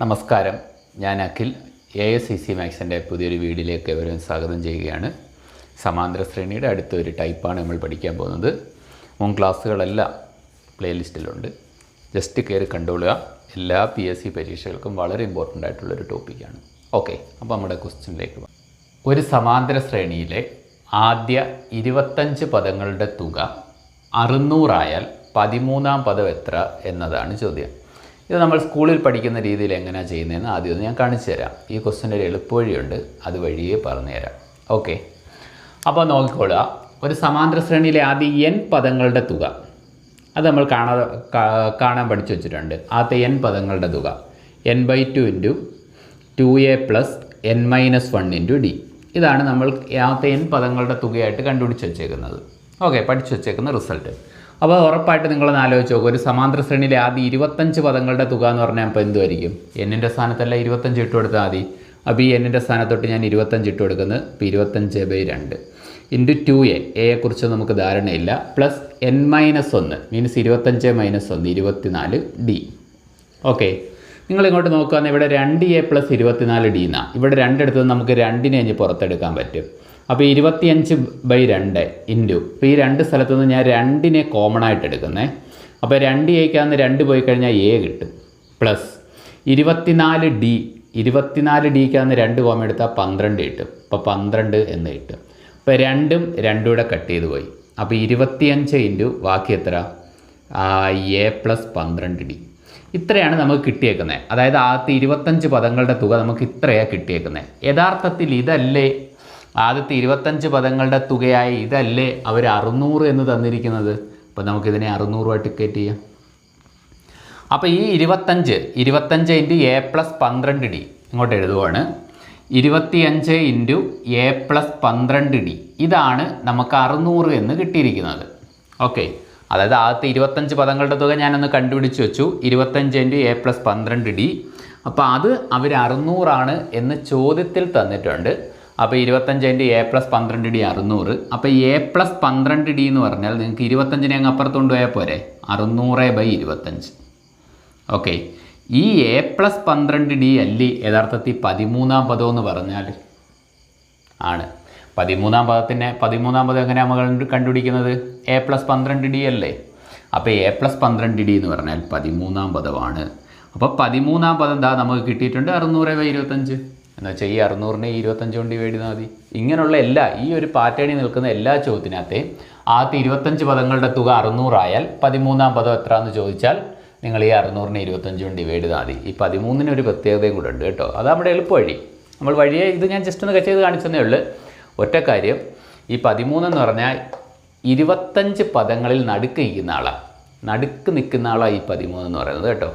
നമസ്കാരം. ഞാൻ Akhil. A S C C മാത്സിന്റെ പുതിയൊരു വീഡിയോയിലേക്ക് എവരും സ്വാഗതം ചെയ്യുകയാണ്. സമാന്തര ശ്രേണിയുടെ അടുത്തൊരു ടൈപ്പാണ് നമ്മൾ പഠിക്കാൻ പോകുന്നത്. മുൻ ക്ലാസ്സുകളെല്ലാം പ്ലേലിസ്റ്റിലുണ്ട്. ജസ്റ്റ് കയറി കണ്ടുകൊള്ളുക എല്ലാ പി എസ് സി പരീക്ഷകൾക്കും വളരെ ഇമ്പോർട്ടന്റ് ആയിട്ടുള്ളൊരു ടോപ്പിക്കാണ് ഓക്കെ അപ്പോൾ നമ്മുടെ ക്വസ്റ്റ്യനിലേക്ക് പോകാം ഒരു സമാന്തര ശ്രേണിയിലെ ആദ്യ ഇരുപത്തഞ്ച് പദങ്ങളുടെ തുക അറുന്നൂറായാൽ പതിമൂന്നാം പദം എത്ര എന്നതാണ് ചോദ്യം. ഇത് നമ്മൾ സ്കൂളിൽ പഠിക്കുന്ന രീതിയിൽ എങ്ങനെയാണ് ചെയ്യുന്നതെന്ന് ആദ്യം ഒന്ന് ഞാൻ കാണിച്ചു തരാം. ഈ ക്വസ്റ്റിന്റെ ഒരു എളുപ്പവഴിയുണ്ട്. അത് വഴിയേ പറഞ്ഞുതരാം ഓക്കെ. അപ്പോൾ നോക്കിക്കൊള്ളുക ഒരു സമാന്തര ശ്രേണിയിലെ ആദ്യ എൻ പദങ്ങളുടെ തുക. അത് നമ്മൾ കാണാതെ കാണാൻ പഠിച്ചു വെച്ചിട്ടുണ്ട്. ആദ്യത്തെ എൻ പദങ്ങളുടെ തുക. N by two into two a plus n minus one into d ഇതാണ് നമ്മൾ ആദ്യത്തെ എൻ പദങ്ങളുടെ തുകയായിട്ട് കണ്ടുപിടിച്ച് വെച്ചേക്കുന്നത്. ഓക്കെ പഠിച്ചു വെച്ചേക്കുന്ന റിസൾട്ട്. അപ്പോൾ ഉറപ്പായിട്ട് നിങ്ങളൊന്ന് ആലോചിച്ച് നോക്കും. ഒരു സമാന്തര ശ്രേണിയിലെ ആദ്യം ഇരുപത്തഞ്ച് പദങ്ങളുടെ തുക എന്ന് പറഞ്ഞാൽ അപ്പോൾ എന്തുമായിരിക്കും എന്നിന്റെ സ്ഥാനത്തല്ല ഇരുപത്തഞ്ച് ഇട്ട് കൊടുത്താൽ മതി. അപ്പോൾ ഈ എന്നിന്റെ സ്ഥാനത്തൊട്ട് ഞാൻ ഇരുപത്തഞ്ച് ഇട്ട് കൊടുക്കുന്നത് ഇപ്പോൾ ഇരുപത്തഞ്ച് ബൈ രണ്ട് ഇന്റു ടു എ എയെക്കുറിച്ച് നമുക്ക് ധാരണയില്ല. പ്ലസ് എൻ മൈനസ് ഒന്ന് മീൻസ് ഇരുപത്തഞ്ച് മൈനസ് ഒന്ന് ഇരുപത്തിനാല് ഡി ഓക്കെ നിങ്ങൾ ഇങ്ങോട്ട് നോക്കുകയാണെങ്കിൽ ഇവിടെ രണ്ട് എ പ്ലസ് ഇരുപത്തിനാല് ഡി എന്നാണ് ഇവിടെ രണ്ടെടുത്ത് നമുക്ക് രണ്ടിനെ ഇനി പുറത്തെടുക്കാൻ പറ്റും. അപ്പോൾ ഇരുപത്തിയഞ്ച് ബൈ രണ്ട് ഇന്റു ഇപ്പോൾ ഈ രണ്ട് സ്ഥലത്തു നിന്ന് ഞാൻ രണ്ടിനെ കോമൺ ആയിട്ട് എടുക്കുന്നേ. അപ്പോൾ രണ്ട് എയ്ക്കാന്ന് രണ്ട് പോയി കഴിഞ്ഞാൽ എ കിട്ടും. പ്ലസ് ഇരുപത്തിനാല് ഡി ഇരുപത്തിനാല് ഡിക്കാന്ന് രണ്ട് കോമ എടുത്താൽ പന്ത്രണ്ട് കിട്ടും. അപ്പോൾ പന്ത്രണ്ട് എന്ന് കിട്ടും. അപ്പോൾ രണ്ടും രണ്ടും കൂടെ കട്ട് ചെയ്ത് പോയി. അപ്പോൾ ഇരുപത്തിയഞ്ച് ഇന്റു ബാക്കി എത്ര എ പ്ലസ് പന്ത്രണ്ട് ഡി ഇത്രയാണ് നമുക്ക് കിട്ടിയേക്കുന്നത് അതായത് ആദ്യത്തെ ഇരുപത്തഞ്ച് പദങ്ങളുടെ തുക നമുക്ക് ഇത്രയാണ് കിട്ടിയേക്കുന്നത് യഥാർത്ഥത്തിൽ ഇതല്ലേ ആദ്യത്തെ ഇരുപത്തഞ്ച് പദങ്ങളുടെ തുകയായ ഇതല്ലേ അവർ അറുന്നൂറ് എന്ന് തന്നിരിക്കുന്നത്? അപ്പോൾ നമുക്കിതിനെ അറുന്നൂറുമായിട്ട് ടിക്കറ്റ് ചെയ്യാം. അപ്പോൾ ഈ ഇരുപത്തഞ്ച് ഇരുപത്തഞ്ച് ഇന്റു എ പ്ലസ് പന്ത്രണ്ട് ഡി ഇങ്ങോട്ട് എഴുതുവാണ്. ഇരുപത്തിയഞ്ച് ഇന്റു എ പ്ലസ് പന്ത്രണ്ട് ഡി ഇതാണ് നമുക്ക് അറുന്നൂറ് എന്ന് കിട്ടിയിരിക്കുന്നത്. ഓക്കെ അതായത് ആദ്യത്തെ ഇരുപത്തഞ്ച് പദങ്ങളുടെ തുക ഞാനൊന്ന് കണ്ടുപിടിച്ച് വെച്ചു. ഇരുപത്തഞ്ച് ഇന്റു എ പ്ലസ് പന്ത്രണ്ട് ഡി. അപ്പോൾ അത് അവർ അറുന്നൂറാണ് എന്ന് ചോദ്യത്തിൽ തന്നിട്ടുണ്ട്. അപ്പോൾ ഇരുപത്തഞ്ച് ഇന്റു എ പ്ലസ് പന്ത്രണ്ട് ഡി അറുന്നൂറ്. അപ്പോൾ എ പ്ലസ് പന്ത്രണ്ട് ഡി എന്ന് പറഞ്ഞാൽ നിങ്ങൾക്ക് ഇരുപത്തഞ്ചിനെ അങ്ങ് അപ്പുറത്ത് കൊണ്ടുപോയാൽ പോരെ? അറുന്നൂറ് ബൈ ഇരുപത്തഞ്ച്. ഓക്കെ ഈ എ പ്ലസ് പന്ത്രണ്ട് ഡി അല്ലി യഥാർത്ഥത്തിൽ പതിമൂന്നാം പദം എന്ന് പറഞ്ഞാൽ ആണ്. പതിമൂന്നാം പദത്തിന്റെ പതിമൂന്നാം പദം എങ്ങനെയാണ് നമ്മൾ കണ്ടു- കണ്ടുപിടിക്കുന്നത്? എ പ്ലസ് പന്ത്രണ്ട് ഡി അല്ലേ? അപ്പോൾ എ പ്ലസ് പന്ത്രണ്ട് ഡി എന്ന് പറഞ്ഞാൽ പതിമൂന്നാം പദമാണ്. അപ്പോൾ പതിമൂന്നാം പദം എന്താ നമുക്ക് കിട്ടിയിട്ടുണ്ട് അറുന്നൂറ് ബൈ ഇരുപത്തഞ്ച്. എന്ന് വെച്ചാൽ ഈ അറുന്നൂറിനെ ഇരുപത്തഞ്ച് കൊണ്ട് ഡിവൈഡ് ചെയ്താൽ മതി. ഇങ്ങനെയുള്ള എല്ലാ ഈ ഒരു പാറ്റേണിൽ നിൽക്കുന്ന എല്ലാ ചോദ്യത്തിനകത്തെ ആദ്യത്തെ ഇരുപത്തഞ്ച് പദങ്ങളുടെ തുക അറുന്നൂറായാൽ പതിമൂന്നാം പദം എത്ര എന്ന് ചോദിച്ചാൽ നിങ്ങൾ ഈ അറുന്നൂറിനെ ഇരുപത്തഞ്ച് കൊണ്ട് ഡിവൈഡ് ചെയ്താൽ മതി. ഈ പതിമൂന്നിന് ഒരു പ്രത്യേകതയും കൂടെ ഉണ്ട് കേട്ടോ. അത് നമ്മുടെ എളുപ്പവഴി. നമ്മൾ വഴിയെ ഇത് ഞാൻ ജസ്റ്റ് ഒന്ന് കട്ട് ചെയ്ത് കാണിച്ചതേ ഉള്ളൂ. ഒറ്റ കാര്യം ഈ പതിമൂന്നെന്ന് പറഞ്ഞാൽ ഇരുപത്തഞ്ച് പദങ്ങളിൽ നടുക്ക് നിൽക്കുന്ന ആളാണ് നടുക്ക് നിൽക്കുന്ന ആളാണ് ഈ പതിമൂന്ന് എന്ന് പറയുന്നത് കേട്ടോ.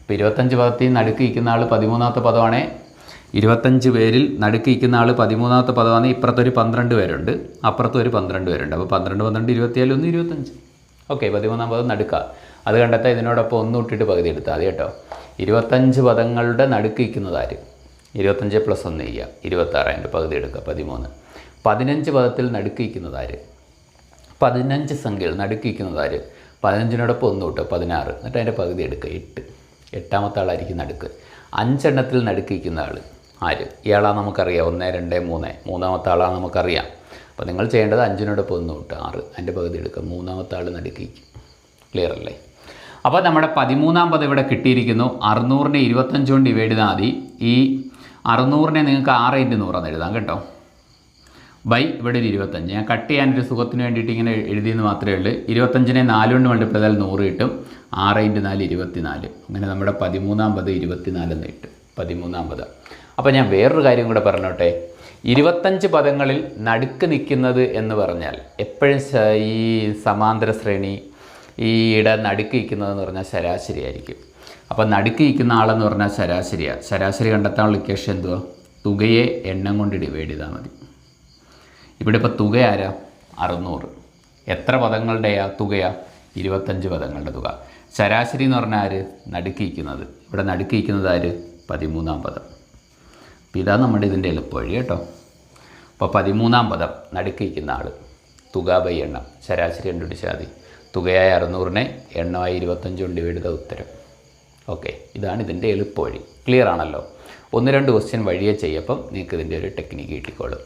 ഇപ്പോൾ ഇരുപത്തഞ്ച് പദത്തിൽ നടുക്ക് നിൽക്കുന്ന ആൾ പതിമൂന്നാമത്തെ പദമാണേ. ഇരുപത്തഞ്ച് പേരിൽ നടുക്ക് ഇരിക്കുന്ന ആൾ പതിമൂന്നാമത്തെ പദമാണ്. ഇപ്പുറത്തൊരു പന്ത്രണ്ട് പേരുണ്ട്. അപ്പുറത്തും ഒരു പന്ത്രണ്ട് പേരുണ്ട്. അപ്പോൾ പന്ത്രണ്ട് പന്ത്രണ്ട് ഇരുപത്തിയാൽ ഒന്ന് ഇരുപത്തഞ്ച്. ഓക്കെ പതിമൂന്നാം പദം നടുക്കുക. അത് കണ്ടെത്താൻ ഇതിനോടൊപ്പം ഒന്ന് ഇട്ടിട്ട് പകുതി എടുത്താൽ മതി കേട്ടോ. ഇരുപത്തഞ്ച് പദങ്ങളുടെ നടുക്ക് നിൽക്കുന്നത് ആര്? ഇരുപത്തഞ്ച് പ്ലസ് ഒന്ന് ചെയ്യുക. ഇരുപത്താറ് അതിന്റെ പകുതി എടുക്കുക. പതിമൂന്ന്. പതിനഞ്ച് പദത്തിൽ നടുക്ക് നിൽക്കുന്നത് ആര്? പതിനഞ്ച് സംഖ്യകൾ നടുക്ക് നിൽക്കുന്നത് ആര്? പതിനഞ്ചിനോടൊപ്പം ഒന്ന് കൂട്ടുക. പതിനാറ്. എന്നിട്ട് അതിന്റെ പകുതി എടുക്കുക. എട്ട്. എട്ടാമത്തെ ആളായിരിക്കും നടുക്ക്. അഞ്ചെണ്ണത്തിൽ നടുക്കിക്കുന്ന ആൾ ആര്? ഇയാളാണ് നമുക്കറിയാം. ഒന്ന് രണ്ട് മൂന്ന്. മൂന്നാമത്തെ ആളാണ് നമുക്കറിയാം. അപ്പോൾ നിങ്ങൾ ചെയ്യേണ്ടത് അഞ്ചിനോടൊപ്പം ഒന്ന് തൊട്ട് ആറ് അതിന്റെ പകുതി എടുക്കുക. മൂന്നാമത്തെ ആൾ നടുക്കിക്കും ക്ലിയർ അല്ലേ? അപ്പോൾ നമ്മുടെ പതിമൂന്നാം പദം ഇവിടെ കിട്ടിയിരിക്കുന്നു. അറുന്നൂറിനെ ഇരുപത്തഞ്ച് കൊണ്ട് ഡിവൈഡ് ചെയ്താൽ മതി. ഈ അറുന്നൂറിനെ നിങ്ങൾക്ക് ആറ് ഇന്റു നൂറെന്ന് എഴുതാം കേട്ടോ. ബൈ ഇവിടെ ഒരു ഇരുപത്തഞ്ച്. ഞാൻ കട്ട് ചെയ്യാനൊരു സുഖത്തിന് വേണ്ടിയിട്ട് ഇങ്ങനെ എഴുതിയെന്ന് മാത്രമേ ഉള്ളൂ. ഇരുപത്തഞ്ചിനെ നാല് കൊണ്ട് നൂറ് കിട്ടും. ആറ് ഇന്റു നാല് ഇരുപത്തിനാല്. അങ്ങനെ നമ്മുടെ പതിമൂന്നാം പദം ഇരുപത്തിനാലെന്ന് കിട്ടും. പതിമൂന്നാം പദം. അപ്പോൾ ഞാൻ വേറൊരു കാര്യം കൂടെ പറഞ്ഞോട്ടെ. ഇരുപത്തഞ്ച് പദങ്ങളിൽ നടുക്ക് നിൽക്കുന്നത് എന്ന് പറഞ്ഞാൽ എപ്പോഴും ഈ സമാന്തര ശ്രേണി ഈ ഇട നടുക്ക് നിൽക്കുന്നതെന്ന് പറഞ്ഞാൽ ശരാശരി ആയിരിക്കും. അപ്പോൾ നടുക്ക് നിൽക്കുന്ന ആളെന്ന് പറഞ്ഞാൽ ശരാശരിയാണ് ശരാശരി കണ്ടെത്താനുള്ള ഇക്വേഷൻ എന്തുവാ? തുകയെ എണ്ണം കൊണ്ട് ഡിവൈഡ് ചെയ്താൽ മതി. ഇവിടെ ഇപ്പോൾ തുക ആരാ? അറുന്നൂറ്. എത്ര പദങ്ങളുടെയാ തുകയാ? ഇരുപത്തഞ്ച് പദങ്ങളുടെ തുക. ശരാശരി എന്ന് പറഞ്ഞാൽ ആര്? നടുക്കിയിരിക്കുന്നത് ഇവിടെ നടുക്കിയിരിക്കുന്നത് ആര്? പതിമൂന്നാം പദം. അപ്പോൾ ഇതാ നമ്മുടെ ഇതിന്റെ എളുപ്പവഴി കേട്ടോ. അപ്പോൾ പതിമൂന്നാം പദം നടുക്കിരിക്കുന്ന ആൾ തുക ബൈ എണ്ണം ശരാശരി കണ്ടുപിടിച്ചാൽ മതി തുകയായ അറുന്നൂറിനെ എണ്ണമായി ഇരുപത്തഞ്ച് കൊണ്ട് വീടുക ഉത്തരം. ഓക്കെ ഇതാണ് ഇതിന്റെ എളുപ്പവഴി. ക്ലിയർ ആണല്ലോ? ഒന്ന് രണ്ട് ക്വസ്റ്റ്യൻ വഴിയെ ചെയ്യപ്പം നിങ്ങൾക്ക് ഇതിന്റെ ഒരു ടെക്നിക്ക് കിട്ടിക്കോളും.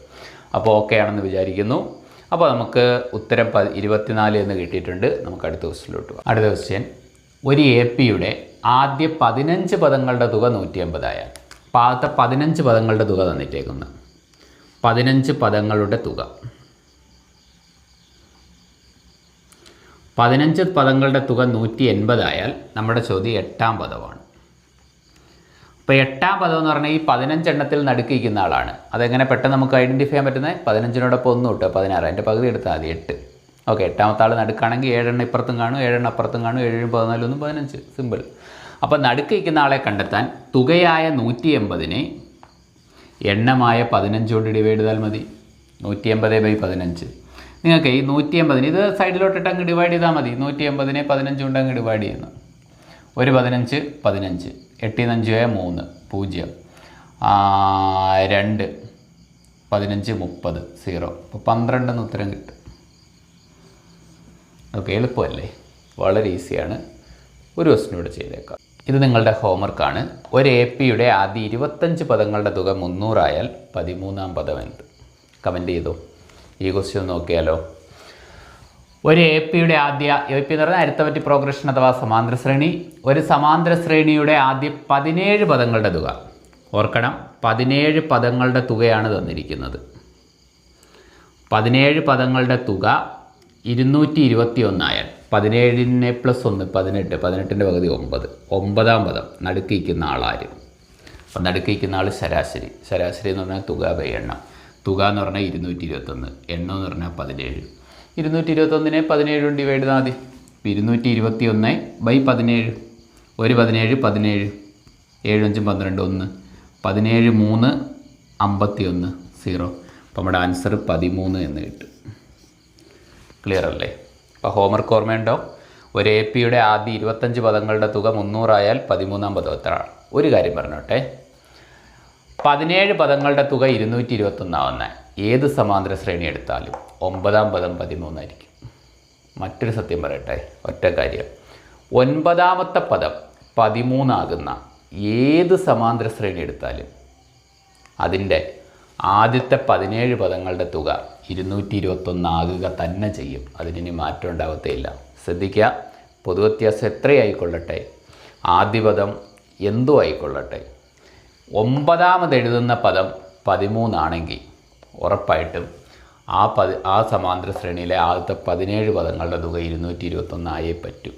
അപ്പോൾ ഓക്കെ ആണെന്ന് വിചാരിക്കുന്നു. അപ്പോൾ നമുക്ക് ഉത്തരം പ ഇരുപത്തിനാല് എന്ന് കിട്ടിയിട്ടുണ്ട്. നമുക്ക് അടുത്ത ക്വസ്റ്റ്യനിലോട്ട് പോകാം. അടുത്ത ക്വസ്റ്റ്യൻ ഒരു എ പിയുടെ ആദ്യ പതിനഞ്ച് പദങ്ങളുടെ തുക നൂറ്റി അമ്പതായാൽ ആദ്യത്തെ പതിനഞ്ച് പദങ്ങളുടെ തുക തന്നിട്ടേക്കുന്നത് പതിനഞ്ച് പദങ്ങളുടെ തുക. പതിനഞ്ച് പദങ്ങളുടെ തുക നൂറ്റി എൺപതായാൽ നമ്മുടെ ചോദ്യം എട്ടാം പദമാണ്. അപ്പോൾ എട്ടാം പദം എന്ന് പറഞ്ഞാൽ ഈ പതിനഞ്ചെണ്ണത്തിൽ നടുക്കിയിരിക്കുന്ന ആളാണ്. അതെങ്ങനെ പെട്ടെന്ന് നമുക്ക് ഐഡന്റിഫൈ ചെയ്യാൻ പറ്റുന്നത്? പതിനഞ്ചിനോടൊപ്പം ഒന്ന് കിട്ടുക. പതിനാറ്. അതിന്റെ പകുതി എടുത്താൽ മതി. എട്ട്. ഓക്കെ എട്ടാമത്തെ ആൾ നടുക്കാണെങ്കിൽ ഏഴെണ്ണം ഇപ്പുറത്തും കാണും ഏഴെണ്ണം അപ്പുറത്തും കാണും ഏഴും പതിനാലൊന്നും പതിനഞ്ച്. സിമ്പിൾ അപ്പോൾ നടുക്കിരിക്കുന്ന ആളെ കണ്ടെത്താൻ തുകയായ നൂറ്റി എൺപതിനെ എണ്ണമായ പതിനഞ്ച് കൊണ്ട് ഡിവൈഡ് ചെയ്താൽ മതി. നൂറ്റി എൺപത് ബൈ പതിനഞ്ച്. നിങ്ങൾക്ക് ഈ നൂറ്റി എൺപതിന് ഇത് സൈഡിലോട്ടിട്ട് അങ്ങ് ഡിവൈഡ് ചെയ്താൽ മതി. നൂറ്റി എൺപതിനെ പതിനഞ്ച് കൊണ്ട് അങ്ങ് ഡിവൈഡ് ചെയ്യുന്നു. ഒരു പതിനഞ്ച് പതിനഞ്ച്. എട്ടിന്ന് അഞ്ച് മൂന്ന് പൂജ്യം. രണ്ട് പതിനഞ്ച് മുപ്പത് സീറോ. അപ്പോൾ പന്ത്രണ്ടെന്ന് ഉത്തരം കിട്ടും. ഓക്കെ എളുപ്പമല്ലേ? വളരെ ഈസിയാണ്. ഒരു ക്വസ്റ്റിനും കൂടെ ചെയ്തേക്കാം. ഇത് നിങ്ങളുടെ ഹോംവർക്കാണ് ഒരു എ പിയുടെ ആദ്യ ഇരുപത്തഞ്ച് പദങ്ങളുടെ തുക മുന്നൂറായാൽ പതിമൂന്നാം പദം എന്ത്? കമന്റ് ചെയ്തു? ഈ ക്വസ്റ്റ്യൻ നോക്കിയാലോ? ഒരു എ പിയുടെ ആദ്യ എ പി എന്ന് പറഞ്ഞാൽ അരിത്തമറ്റി പ്രോഗ്രഷൻ അഥവാ സമാന്തര ശ്രേണി. ഒരു സമാന്തര ശ്രേണിയുടെ ആദ്യ പതിനേഴ് പദങ്ങളുടെ തുക. ഓർക്കണം പതിനേഴ് പദങ്ങളുടെ തുകയാണ് തന്നിരിക്കുന്നത്. പതിനേഴ് പദങ്ങളുടെ തുക ഇരുന്നൂറ്റി ഇരുപത്തി ഒന്നായാൽ പതിനേഴിനെ പ്ലസ് ഒന്ന് പതിനെട്ട് പതിനെട്ടിന്റെ പകുതി ഒമ്പത്. ഒമ്പതാം പദം നടുക്കിക്കുന്ന ആളാര്? അപ്പം നടുക്കിക്കുന്ന ആൾ ശരാശരി. ശരാശരി എന്ന് പറഞ്ഞാൽ തുക ബൈ എണ്ണം. തുക എന്ന് പറഞ്ഞാൽ ഇരുന്നൂറ്റി ഇരുപത്തൊന്ന് എണ്ണം എന്ന് പറഞ്ഞാൽ പതിനേഴ്. ഇരുന്നൂറ്റി ഇരുപത്തൊന്നിനെ പതിനേഴ് ഡിവൈഡ് ചെയ്താൽ മതി. ഇരുന്നൂറ്റി ഇരുപത്തി ഒന്ന് ബൈ പതിനേഴ്. ഒരു പതിനേഴ് പതിനേഴ്. ഏഴഞ്ചും പന്ത്രണ്ട് ഒന്ന്. പതിനേഴ് മൂന്ന് അമ്പത്തി ഒന്ന് സീറോ. അപ്പം നമ്മുടെ ആൻസർ പതിമൂന്ന് എന്ന് കിട്ടും. ക്ലിയർ അല്ലേ? അപ്പോൾ ഹോംവർക്ക് ഓർമ്മയുണ്ടോ? ഒരു എ പിയുടെ ആദ്യ ഇരുപത്തഞ്ച് പദങ്ങളുടെ തുക മുന്നൂറായാൽ പതിമൂന്നാം പദം എത്ര? ഒരു കാര്യം പറഞ്ഞോട്ടെ. പതിനേഴ് പദങ്ങളുടെ തുക ഇരുന്നൂറ്റി ഇരുപത്തൊന്നാവുന്ന ഏത് സമാന്തര ശ്രേണി എടുത്താലും ഒമ്പതാം പദം പതിമൂന്നായിരിക്കും. മറ്റൊരു സത്യം പറയട്ടെ ഒറ്റ കാര്യം. ഒൻപതാമത്തെ പദം പതിമൂന്നാകുന്ന ഏത് സമാന്തര ശ്രേണി എടുത്താലും അതിന്റെ ആദ്യത്തെ പതിനേഴ് പദങ്ങളുടെ തുക ഇരുന്നൂറ്റി ഇരുപത്തൊന്നാകുക തന്നെ ചെയ്യും. അതിനി മാറ്റം ഉണ്ടാകത്തേയില്ല ശ്രദ്ധിക്കുക പൊതുവ്യത്യാസം എത്രയായിക്കൊള്ളട്ടെ? ആദ്യ പദം എന്തോ ആയിക്കൊള്ളട്ടെ? ഒമ്പതാമത് എഴുതുന്ന പദം പതിമൂന്നാണെങ്കിൽ ഉറപ്പായിട്ടും ആ പതി ആ സമാന്തര ശ്രേണിയിലെ ആദ്യത്തെ പതിനേഴ് പദങ്ങളുടെ തുക ഇരുന്നൂറ്റി ഇരുപത്തൊന്നായേ പറ്റൂ.